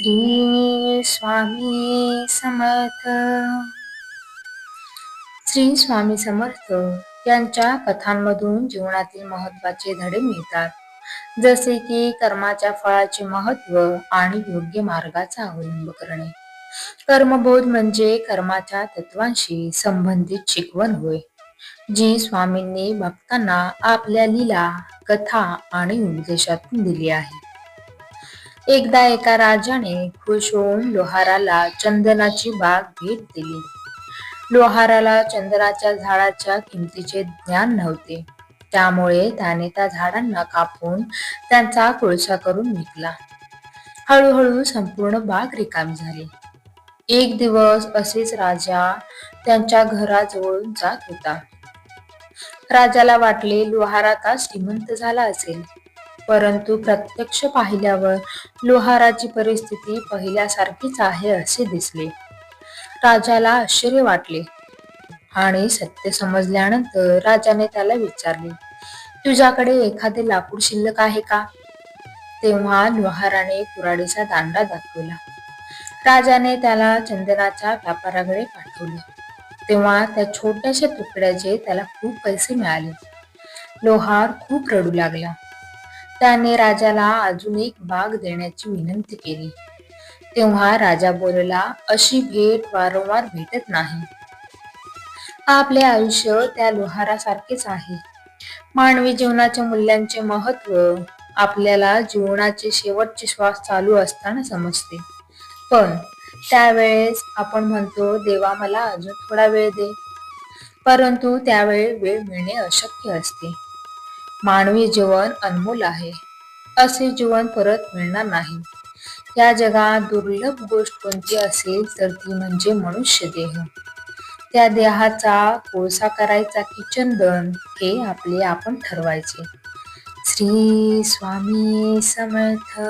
श्री स्वामी समर्थ. श्री स्वामी समर्थ यांच्या कथांमधून जीवनातील महत्त्वाचे धडे मिळतात. जसे की कर्माच्या फळाचे महत्त्व आणि योग्य मार्गाचा अवलंब करणे. कर्मबोध म्हणजे कर्माच्या तत्वांशी संबंधित शिकवण होय जी स्वामींनी भक्तांना आपल्या लीला कथा आणि उपदेशातून दिली आहे. एकदा एका राजाने खुश होऊन लोहाराला चंदनाची बाग भेट दिली. लोहाराला चंदनाच्या झाडाच्या किमतीचे ज्ञान नव्हते. त्यामुळे त्याने त्या झाडांना कापून त्यांचा कोळसा करून विकला. हळूहळू संपूर्ण बाग रिकामी झाली. एक दिवस असेच राजा त्यांच्या घराजवळून जात होता. राजाला वाटले लोहार आता श्रीमंत झाला असेल. परंतु प्रत्यक्ष पाहिल्यावर लोहाराची परिस्थिती पहिल्यासारखीच आहे असे दिसले. राजाला आश्चर्य वाटले आणि सत्य समजल्यानंतर राजाने त्याला विचारले तुझ्याकडे एखादे लाकूड शिल्लक आहे का? तेव्हा लोहाराने कुराडीचा दांडा दाखवला. राजाने त्याला चंदनाच्या व्यापाराकडे पाठवले. तेव्हा त्या छोट्याशा तुकड्याचे त्याला खूप पैसे मिळाले. लोहार खूप रडू लागला. त्याने राजाला अजून एक भाग देण्याची विनंती केली. तेव्हा राजा बोलला अशी भेट वारंवार भेटत नाही. आपले आयुष्य त्या लोहारासारखेच आहे. मानवी जीवनाच्या मूल्यांचे महत्त्व आपल्याला जीवनाचे शेवटचे श्वास चालू असताना समजते. पण त्यावेळेस आपण म्हणतो देवा मला अजून थोडा वेळ दे. परंतु त्यावेळी वेळ मिळणे अशक्य असते. मानवी जीवन अनमोल आहे. असे जीवन परत मिळणार नाही. या जगात दुर्लभ गोष्ट कोणती असेल तर ती म्हणजे मनुष्य देह. त्या देहाचा कोळसा करायचा की चंदन हे आपले आपण ठरवायचे. श्री स्वामी समर्थ.